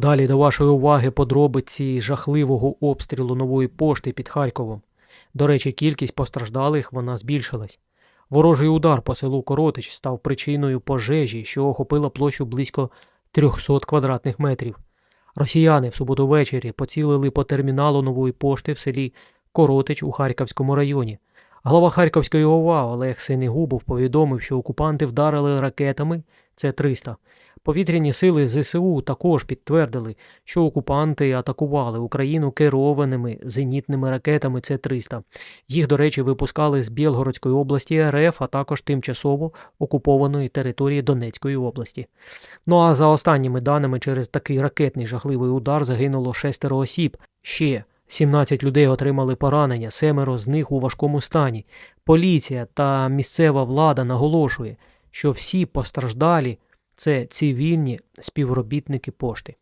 Далі до вашої уваги подробиці жахливого обстрілу нової пошти під Харковом. До речі, кількість постраждалих вона збільшилась. Ворожий удар по селу Коротич став причиною пожежі, що охопила площу близько 300 квадратних метрів. Росіяни в суботу ввечері поцілили по терміналу нової пошти в селі Коротич у Харківському районі. Глава Харківської ОВА Олег Синегубов повідомив, що окупанти вдарили ракетами С-300. Повітряні сили ЗСУ також підтвердили, що окупанти атакували Україну керованими зенітними ракетами С-300. Їх, до речі, випускали з Білгородської області РФ, а також тимчасово окупованої території Донецької області. Ну а за останніми даними, через такий ракетний жахливий удар загинуло шестеро осіб. Ще 17 людей отримали поранення, семеро з них у важкому стані. Поліція та місцева влада наголошує, що всі постраждалі це цивільні співробітники пошти.